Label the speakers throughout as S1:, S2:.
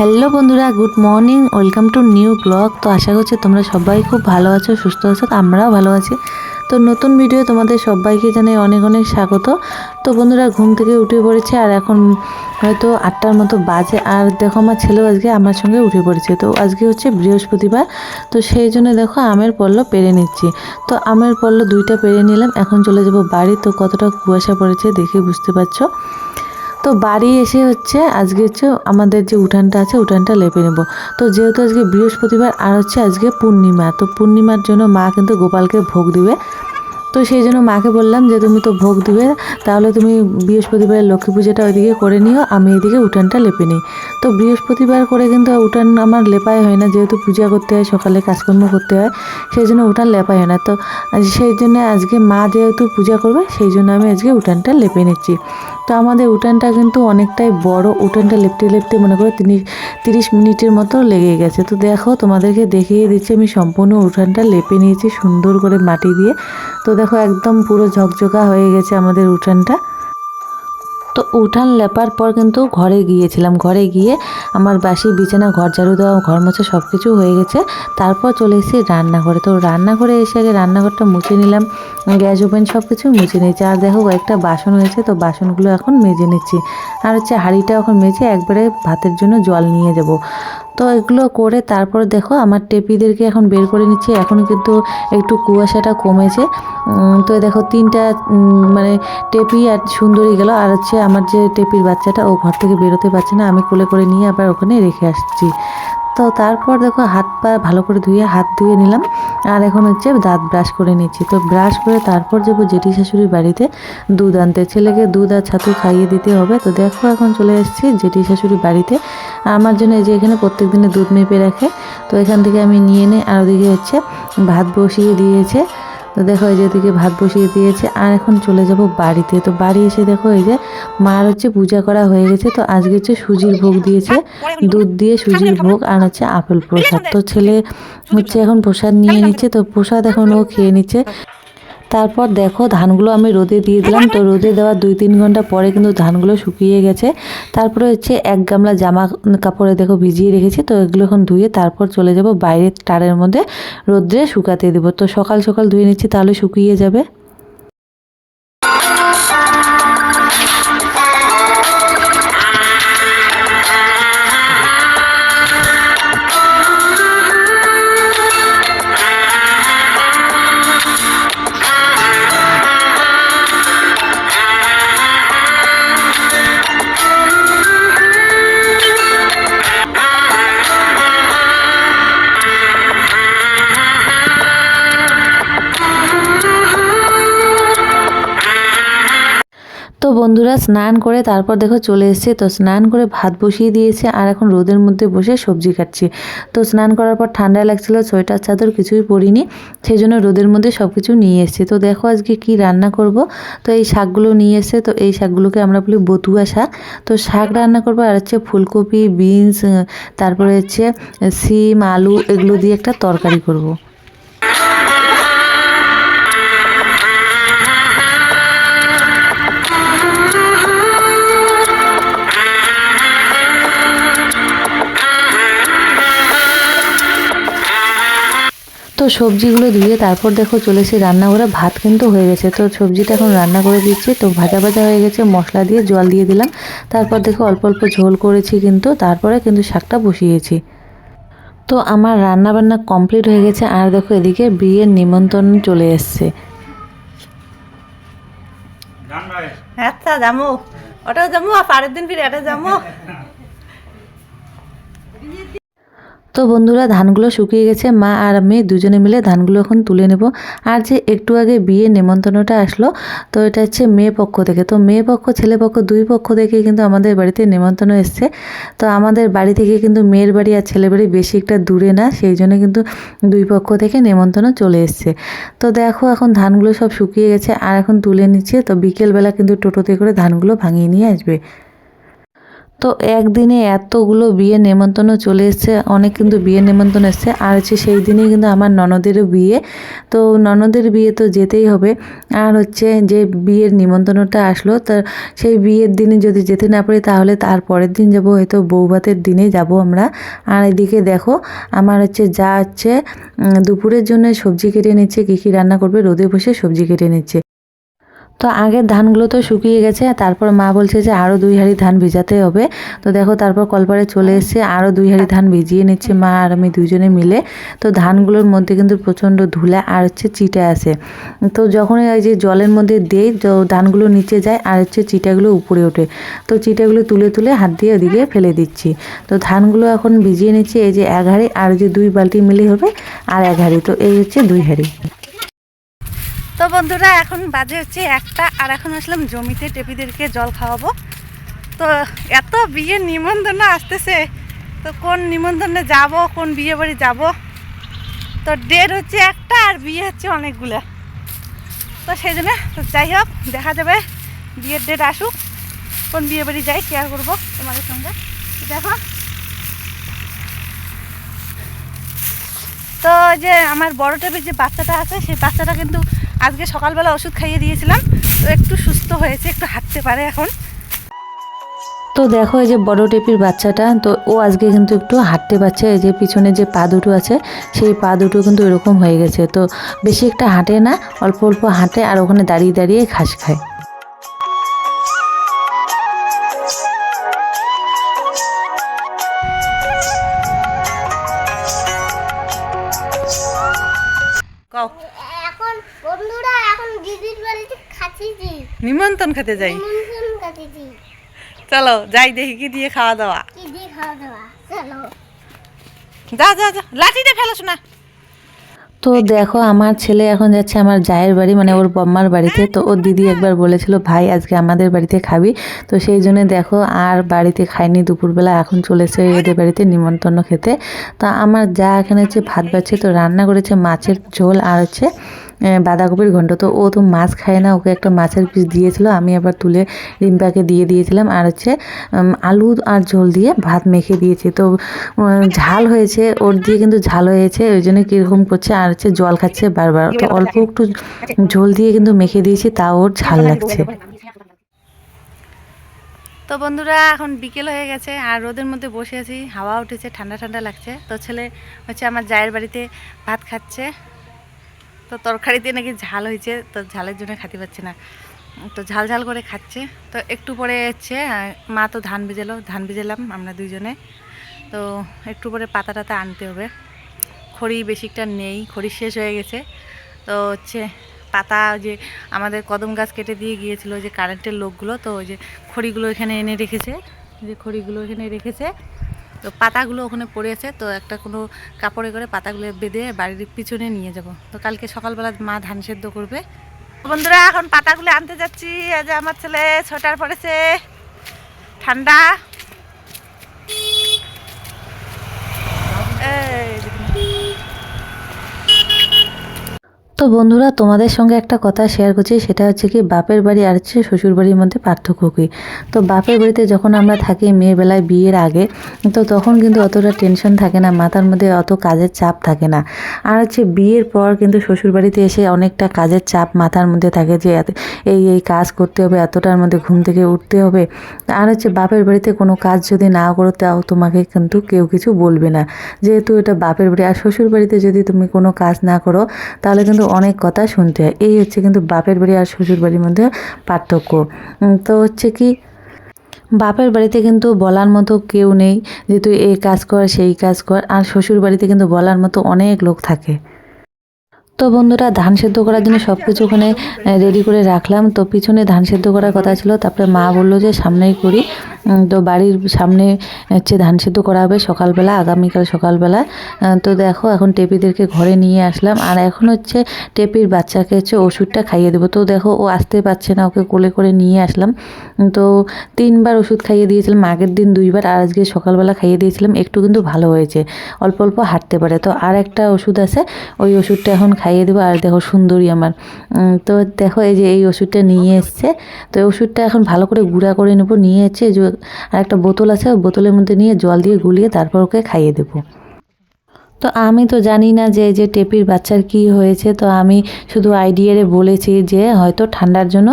S1: Hello বন্ধুরা, good morning, welcome to new blog. তো আশা করছি তোমরা সবাই খুব ভালো আছো, সুস্থ আছো আমরাও ভালো আছি। তো নতুন ভিডিও তোমাদের সবাইকে জানাই অনেক অনেক স্বাগত। তো বন্ধুরা, ঘুম থেকে উঠে পড়েছে আর এখন হয়তো আটটার মতো বাজে। আর দেখো, আমার ছেলেও আজকে আমার সঙ্গে উঠে পড়েছে। তো আজকে হচ্ছে বৃহস্পতিবার। তো সেই জন্য দেখো, আমের পল্ল পেরে নিচ্ছি। তো আমের পল্ল দুইটা পেরে নিলাম। এখন চলে যাব বাড়ি। তো কতটা কুয়াশা পড়েছে দেখে বুঝতে পারছ? তো বাড়ি এসে হচ্ছে আজকে হচ্ছে আমাদের যে উঠানটা আছে, উঠানটা লেপে নেব। তো যেহেতু আজকে বৃহস্পতিবার আর হচ্ছে আজকে পূর্ণিমা, তো পূর্ণিমার জন্য মা কিন্তু গোপালকে ভোগ দিবে। তো সেই জন্য মাকে বললাম যে, তুমি তো ভোগ দিবে, তাহলে তুমি বৃহস্পতিবার লক্ষ্মী পুজোটা ওইদিকে করে নিও, আমি এদিকে উঠানটা লেপে নিই। তো বৃহস্পতিবার করে কিন্তু উঠান আমার লেপাই হয় না, যেহেতু পূজা করতে হয়, সকালে কাজকর্ম করতে হয়, সেই জন্য উঠান লেপাই হয় না। তো সেই জন্য আজকে মা যেহেতু পূজা করবে, সেই জন্য আমি আজকে উঠানটা লেপে নিচ্ছি। তো আমাদের উঠানটা কিন্তু অনেকটাই বড়। উঠানটা লেপতে লেপতে মনে করো তিরিশ তিরিশ মিনিটের মতো লেগে গেছে। তো দেখো, তোমাদেরকে দেখিয়ে দিচ্ছি, আমি সম্পূর্ণ উঠানটা লেপে নিয়েছি সুন্দর করে মাটি দিয়ে। তো দেখো, একদম পুরো ঝকঝকা হয়ে গেছে আমাদের উঠানটা। তো উঠান লেপার পর কিন্তু ঘরে গিয়েছিলাম। ঘরে গিয়ে আমার বাসি বিছানা, ঘর ঝাড়ু দেওয়া, ঘর মোছা সব কিছু হয়ে গেছে। তারপর চলে এসেছি রান্নাঘরে। তো রান্নাঘরে এসে আগে রান্নাঘরটা মুছে নিলাম। গ্যাস, ওভেন সব কিছু মুছে নিয়েছি। আর দেখো কয়েকটা বাসন হয়েছে, তো বাসনগুলো এখন মেজে নিচ্ছি। আর হচ্ছে হাঁড়িটা এখন মেজে একবারে ভাতের জন্য জল নিয়ে যাব। তো এগুলো করে তারপর দেখো আমার টেপিদেরকে এখন বের করে নিচ্ছি। এখন কিন্তু একটু কুয়াশাটা কমেছে। তো দেখো তিনটা মানে টেপি আর সুন্দরী গেল। আর হচ্ছে আমার যে টেপির বাচ্চাটা, ও ঘর থেকে বেরোতে পারছে না। আমি কোলে করে নিয়ে আবার ওখানে রেখে আসছি। তো তারপর দেখো হাত পা ভালো করে ধুয়ে হাত ধুয়ে নিলাম। আর এখন হচ্ছে দাঁত ব্রাশ করে নিচ্ছি। তো ব্রাশ করে তারপর যাব জেঠি শাশুড়ির বাড়িতে দুধ আনতে। ছেলেকে দুধ আর ছাতু খাইয়ে দিতে হবে। তো দেখো এখন চলে এসেছি জেঠি শাশুড়ির বাড়িতে। আর আমার জন্য এই যে এখানে প্রত্যেক দিনে দুধ মেপে রাখে, তো এখান থেকে আমি নিয়ে নিই, আর ওদিকে হচ্ছে ভাত বসিয়ে দিয়েছে। তো দেখো এই যে এদিকে ভাত বসিয়ে দিয়েছে, আর এখন চলে যাব বাড়িতে। তো বাড়ি এসে দেখো এই যে মার হচ্ছে পূজা করা হয়ে গেছে, তো আজকে হচ্ছে সুজির ভোগ দিয়েছে। দুধ দিয়ে সুজির ভোগ আর হচ্ছে আপেল প্রসাদ। তো ছেলে হচ্ছে এখন প্রসাদ নিয়ে নিচ্ছে, তো প্রসাদ এখন ও খেয়ে নিচ্ছে। তারপর দেখো ধানগুলো আমি রোদে দিয়ে দিলাম। তো রোদে দেওয়ার দুই তিন ঘণ্টা পরে কিন্তু ধানগুলো শুকিয়ে গেছে। তারপরে হচ্ছে এক গামলা জামা কাপড়ে দেখো ভিজিয়ে রেখেছি। তো এগুলো এখন ধুয়ে তারপর চলে যাব বাইরের টারের মধ্যে রোদ্রে শুকাতে দেবো। তো সকাল সকাল ধুয়ে নিচ্ছি তাহলে শুকিয়ে যাবে। বন্ধুরা স্নান করে তারপর দেখো চলে এসেছে। তো স্নান করে ভাত বসিয়ে দিয়েছে আর এখন রোদের মধ্যে বসে সবজি কাটছি তো স্নান করার পর ঠান্ডা লাগছিল, সোয়েটার, চাদর কিছুই পরিনি সেই জন্য রোদের মধ্যে সব কিছু নিয়ে এসেছি। তো দেখো আজকে কি রান্না করব? তো এই শাকগুলো নিয়ে এসেছে, তো এই শাকগুলোকে আমরা বলি বতুয়া শাক। তো শাক রান্না করব আর হচ্ছে ফুলকপি, বিনস, তারপরে হচ্ছে সিম, আলু, এগুলো দিয়ে একটা তরকারি করব। সবজিগুলো ধুয়ে তারপর দেখো চলে এসে রান্নাঘরে। ভাত কিন্তু হয়ে গেছে। তো সবজিটা এখন রান্না করে দিচ্ছি। তো ভাজা ভাজা হয়ে গেছে। মশলা দিয়ে জল দিয়ে দিলাম। তারপর দেখো অল্প অল্প ঝোল করেছি কিন্তু তারপরে কিন্তু শাকটা বসিয়েছি। তো আমার রান্না বান্না কমপ্লিট হয়ে গেছে। আর দেখো এদিকে বিয়ের নিমন্ত্রণ চলে এসছে।
S2: আচ্ছা যামু। ওটাও যামু আর পরের দিন ফিরে এটা যামু।
S1: তো বন্ধুরা, ধানগুলো শুকিয়ে গেছে। মা আর আমি দুজনে মিলে ধানগুলো এখন তুলে নেব। আর যে একটু আগে বিয়ে নেমন্তন্নটা আসলো, তো এটা হচ্ছে মেয়ে পক্ষ থেকে। তো মেয়ে পক্ষ, ছেলে পক্ষ, দুই পক্ষ থেকে কিন্তু আমাদের বাড়িতে নেমন্তন্ন এসছে। তো আমাদের বাড়ি থেকে কিন্তু মেয়ের বাড়ি আর ছেলে বাড়ি বেশি একটা দূরে না, সেই জন্য কিন্তু দুই পক্ষ থেকে নেমন্তন্ন চলে এসছে। তো দেখো, এখন ধানগুলো সব শুকিয়ে গেছে। আর এখন তুলে নিচ্ছে। তো বিকেলবেলা কিন্তু টোটোতে করে ধানগুলো ভাঙিয়ে নিয়ে আসবে। তো একদিনে এতগুলো বিয়ে নেমন্তন্ন চলে এসছে, অনেক কিন্তু বিয়ে নেমন্তন্ন এসছে। আর হচ্ছে সেই দিনেই কিন্তু আমার ননদেরও বিয়ে। তো ননদের বিয়ে তো যেতেই হবে। আর হচ্ছে যে বিয়ের নিমন্ত্রণটা আসলো, তা সেই বিয়ের দিনে যদি যেতে না পারি তাহলে তার পরের দিন যাব, হয়তো বৌভাতের দিনে যাব আমরা। আর এদিকে দেখো, আমার হচ্ছে যা হচ্ছে দুপুরের জন্য সবজি কেটে নিচ্ছে, কী কী রান্না করবে, রোদে বসে সবজি কেটে নিচ্ছে। তো আগের ধানগুলো তো শুকিয়ে গেছে তারপর মা বলছে যে আরও দুই হাঁড়ি ধান ভিজাতে হবে। তো দেখো তারপর কলপারে চলে এসছে আরও দুই হাঁড়ি ধান ভিজিয়ে নিচ্ছে মা আর আমি দুজনে মিলে। তো ধানগুলোর মধ্যে কিন্তু প্রচণ্ড ধুলা আর হচ্ছে চিটা আছে। তো যখন এই যে জলের মধ্যে দেই, তো ধানগুলো নিচে যায় আর হচ্ছে চিটাগুলো উপরে ওঠে। তো চিটাগুলো তুলে তুলে হাত দিয়ে ওদিকে ফেলে দিচ্ছি। তো ধানগুলো এখন ভিজিয়ে নিচ্ছে, এই যে এক হাঁড়ি আর যে দুই বালতি মিলে হবে, আর এক হাঁড়ি। তো এই হচ্ছে দুই হাঁড়ি।
S2: তো বন্ধুরা, এখন বাজে হচ্ছে একটা, আর এখন আসলাম জমিতে টেপিদেরকে জল খাওয়াবো। তো এত বিয়ে নিমন্ত্রণ আসতেছে, তো কোন নিমন্ত্রণে যাব, কোন বিয়ে বাড়ি যাব? তো ডেট হচ্ছে একটা, আর বিয়ে হচ্ছে অনেকগুলো। তো সেই জন্য যাই হোক, দেখা যাবে, বিয়ের ডেট আসুক, কোন বিয়ে বাড়ি যাই শেয়ার করব তোমাদের সঙ্গে। দেখো। তো যে আমার বড় টেবিল যে বাচ্চাটা আছে, সেই বাচ্চাটা কিন্তু আজকে সকালবেলা ওষুধ খাইয়ে দিয়েছিলাম তো একটু সুস্থ হয়েছে একটু হাঁটতে পারে এখন।
S1: তো দেখো এই যে বড় টেপির বাচ্চাটা তো ও আজকে কিন্তু একটু হাঁটতে পারছে এই যে পিছনে যে পা দুটো আছে সেই পা দুটো কিন্তু এরকম হয়ে গেছে। তো বেশি একটা হাঁটে না অল্প অল্প হাঁটে আর ওখানে দাঁড়িয়ে দাঁড়িয়ে ঘাস খায়।
S2: কও।
S3: এখন বন্ধুরা এখন দিদির বাড়িতে খাচ্ছি
S2: নিমন্ত্রণ খেতে যাই।
S3: নিমন্ত্রণ খাচ্ছি
S2: চলো যাই দেখি কি দিয়ে খাওয়া দাওয়া।
S3: কি দিয়ে খাওয়া দাওয়া? চলো।
S2: যা যা যা লাঠিটা ফেলো শোনা
S1: তো দেখো আমার ছেলে এখন যাচ্ছে আমার জায়ের বাড়ি মানে ওর বম্মার বাড়িতে। তো ওর দিদি একবার বলেছিল ভাই আজকে আমাদের বাড়িতে খাবি। তো সেই জন্য দেখো আর বাড়িতে খাইনি দুপুরবেলা এখন চলেছে এদের বাড়িতে নিমন্ত্রণ খেতে। তো আমার যা এখানে হচ্ছে ভাত বাচ্ছে তো রান্না করেছে মাছের ঝোল আর হচ্ছে বাঁধাকপির ঘন্ট তো ও তো মাছ খায় না, ওকে একটা মাছের পিস দিয়েছিল, আমি আবার তুলে রিম্পাকে দিয়ে দিয়েছিলাম। আর হচ্ছে আলু আর ঝোল দিয়ে ভাত মেখে দিয়েছি। তো ঝাল হয়েছে, ওর দিয়ে কিন্তু ঝাল হয়েছে, ওই জন্য কীরকম করছে, আর হচ্ছে জল খাচ্ছে বারবার। তো অল্প একটু ঝোল দিয়ে কিন্তু মেখে দিয়েছি তা ওর ঝাল লাগছে।
S2: তো বন্ধুরা, এখন বিকেল হয়ে গেছে, আর রোদের মধ্যে বসে আছি। হাওয়া উঠেছে, ঠান্ডা ঠান্ডা লাগছে। তো ছেলে হচ্ছে আমার জায়ের বাড়িতে ভাত খাচ্ছে। তো তরকারিতে নাকি ঝাল হয়েছে, তো ঝালের জন্য খাতে পাচ্ছে না। তো ঝাল ঝাল করে খাচ্ছে। তো একটু পরে হচ্ছে মা তো ধান ভিজালো, ধান ভিজালাম আমরা দুইজনে। তো একটু পরে পাতা টাতা আনতে হবে। খড়ি বেশিটা নেই, খড়ি শেষ হয়ে গেছে। তো হচ্ছে পাতা যে আমাদের কদম গাছ কেটে দিয়ে গিয়েছিল যে কারেন্টের লোকগুলো, তো ওই যে খড়িগুলো এখানে এনে রেখেছে। যে খড়িগুলো এখানে রেখেছে। তো পাতাগুলো ওখানে পড়ে আছে, তো একটা কোনো কাপড়ে করে পাতাগুলো বেঁধে বাড়ির পিছনে নিয়ে যাব। তো কালকে সকালবেলা মা ধান সেদ্ধ করবে। বন্ধুরা, এখন পাতাগুলো আনতে যাচ্ছি। যে আমার ছেলে সোয়েটার পরেছে। ঠান্ডা এই দেখুন।
S1: তো বন্ধুরা, তোমাদের সঙ্গে একটা কথা শেয়ার করছি, সেটা হচ্ছে কি বাপের বাড়ি আর হচ্ছে শ্বশুর বাড়ির মধ্যে পার্থক্য কী? তো বাপের বাড়িতে যখন আমরা থাকি মেয়েবেলায় বিয়ের আগে, তো তখন কিন্তু অতটা টেনশন থাকে না, মাথার মধ্যে অত কাজের চাপ থাকে না। আর হচ্ছে বিয়ের পর কিন্তু শ্বশুর বাড়িতে এসে অনেকটা কাজের চাপ মাথার মধ্যে থাকে যে এই এই কাজ করতে হবে, এতটার মধ্যে ঘুম থেকে উঠতে হবে। আর হচ্ছে বাপের বাড়িতে কোনো কাজ যদি না করো, তাও তোমাকে কিন্তু কেউ কিছু বলবে না। যেহেতু এটা বাপের বাড়ি, আর শ্বশুর বাড়িতে যদি তুমি কোনো কাজ না করো, তাহলে কিন্তু অনেক কথা শুনতে হয়। এই হচ্ছে কিন্তু বাপের বাড়ি আর শ্বশুর বাড়ির মধ্যে পার্থক্য। তো হচ্ছে কি, বাপের বাড়িতে কিন্তু বলার মতো কেউ নেই যে তুই এই কাজ কর, সেই কাজ কর, আর শ্বশুর বাড়িতে কিন্তু বলার মতো অনেক লোক থাকে। তো বন্ধুরা, ধান সেদ্ধ করার জন্য সব কিছু ওখানে রেডি করে রাখলাম। তো পিছনে ধান সেদ্ধ করার কথা ছিল, তারপরে মা বলল যে সামনেই করি। তো বাড়ির সামনে হচ্ছে ধান সেদ্ধ করা হবে সকালবেলা, আগামীকাল সকালবেলা। তো দেখো, এখন টেপিদেরকে ঘরে নিয়ে আসলাম। আর এখন হচ্ছে টেপির বাচ্চাকে হচ্ছে ওষুধটা খাইয়ে দেবো। তো দেখো, ও আসতে পারছে না, ওকে কোলে করে নিয়ে আসলাম। তো তিনবার ওষুধ খাইয়ে দিয়েছিলাম, আগের দিন দুইবার, আর আজকে সকালবেলা খাইয়ে দিয়েছিলাম। একটু কিন্তু ভালো হয়েছে, অল্প অল্প হাঁটতে পারে। তো আর একটা ওষুধ আছে, ওই ওষুধটা এখন খাইয়ে দেবো। আর দেখো, সুন্দরী আমার। তো দেখো, এই যে এই ওষুধটা নিয়ে এসছে। তো ওষুধটা এখন ভালো করে গুঁড়া করে নেব। নিয়ে এসছে
S2: আর একটা বোতল আছে, ওই বোতলের মধ্যে নিয়ে জল দিয়ে গুলিয়ে তারপর ওকে খাইয়ে দেবো। তো আমি তো জানি না যে যে টেপির বাচ্চার কি হয়েছে, তো আমি শুধু আইডিয়ারে বলেছি যে হয়তো ঠান্ডার জন্য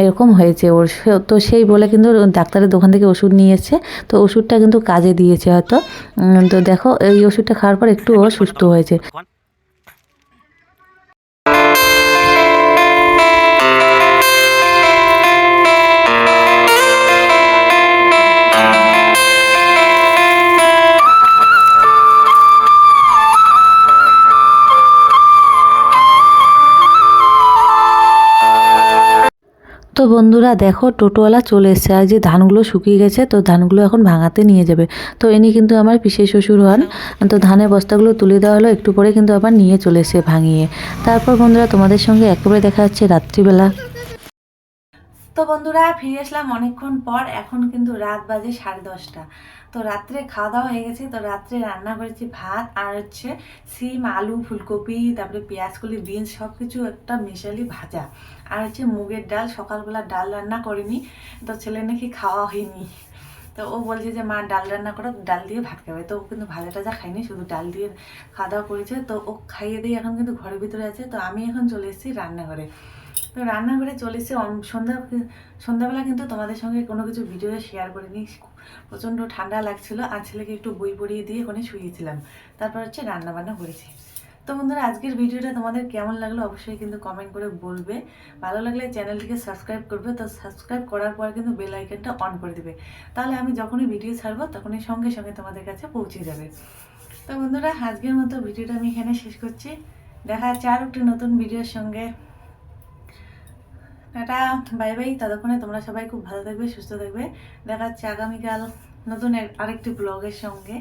S2: এরকম হয়েছে ওর। তো সেই বলে কিন্তু ডাক্তারের দোকান থেকে ওষুধ নিয়ে এসছে তো ওষুধটা কিন্তু কাজে দিয়েছে হয়তো। তো দেখো, এই ওষুধটা খাওয়ার পর একটু ও সুস্থ হয়েছে। বন্ধুরা, দেখো টোটোওয়ালা চলে এসছে। আর যে ধানগুলো শুকিয়ে গেছে, তো ধানগুলো এখন ভাঙাতে নিয়ে যাবে। তো এনি কিন্তু আমার পিসে শ্বশুর হন। তো ধানের বস্তাগুলো তুলে দেওয়া হলো, একটু পরে কিন্তু আবার নিয়ে চলে এসে ভাঙিয়ে। তারপর বন্ধুরা, তোমাদের সঙ্গে একেবারে দেখা যাচ্ছে রাত্রিবেলা। তো বন্ধুরা, ফিরে আসলাম অনেকক্ষণ পর। এখন কিন্তু রাত বাজে সাড়ে দশটা। তো রাত্রে খাওয়া দাওয়া হয়ে গেছে। তো রাত্রে রান্না করেছি ভাত আর হচ্ছে সিম, আলু, ফুলকপি, তারপরে পেঁয়াজকলি, বিনস সব কিছু একটা মিশালি ভাজা। আর হচ্ছে মুগের ডাল, সকালবেলা ডাল রান্না করিনি। তো ছেলে নাকি খাওয়া হয়নি। তো ও বলছে যে, মা, ডাল রান্না করো, ডাল দিয়ে ভাত খাবে। তো ও কিন্তু ভাজা টাজা খাইনি শুধু ডাল দিয়ে খাওয়া দাওয়া করেছে। তো ও খাইয়ে দিয়ে এখন কিন্তু ঘরের ভিতরে আছে। তো আমি এখন চলে এসেছি রান্নাঘরে। তো রান্নাঘরে চলে এসেছি অন- সন্ধ্যা, সন্ধ্যাবেলা কিন্তু তোমাদের সঙ্গে কোনো কিছু ভিডিও শেয়ার করিনি। প্রচণ্ড ঠান্ডা লাগছিল, আর ছেলেকে একটু বই পড়িয়ে দিয়ে ওখানে শুয়েছিলাম। তারপর হচ্ছে রান্না বান্না করেছি। তো বন্ধুরা, আজকের ভিডিওটা তোমাদের কেমন লাগল অবশ্যই কিন্তু কমেন্ট করে বলবে। ভালো লাগলে চ্যানেলটিকে সাবস্ক্রাইব করবে। তো সাবস্ক্রাইব করার পর কিন্তু বেল আইকনটা অন করে দেবে। তাহলে আমি যখনই ভিডিও ছাড়বো, তখনই সঙ্গে সঙ্গে তোমাদের কাছে পৌঁছে যাবে। তো বন্ধুরা, আজকের মতো ভিডিওটা আমি এখানে শেষ করছি। দেখা যাচ্ছে আর একটি নতুন ভিডিওর সঙ্গে। টাটা বাই বাই ততক্ষণে তোমরা সবাই খুব ভালো থাকবে, সুস্থ থাকবে। দেখা যাচ্ছে আগামীকাল নতুন আরেকটি ব্লগের সঙ্গে।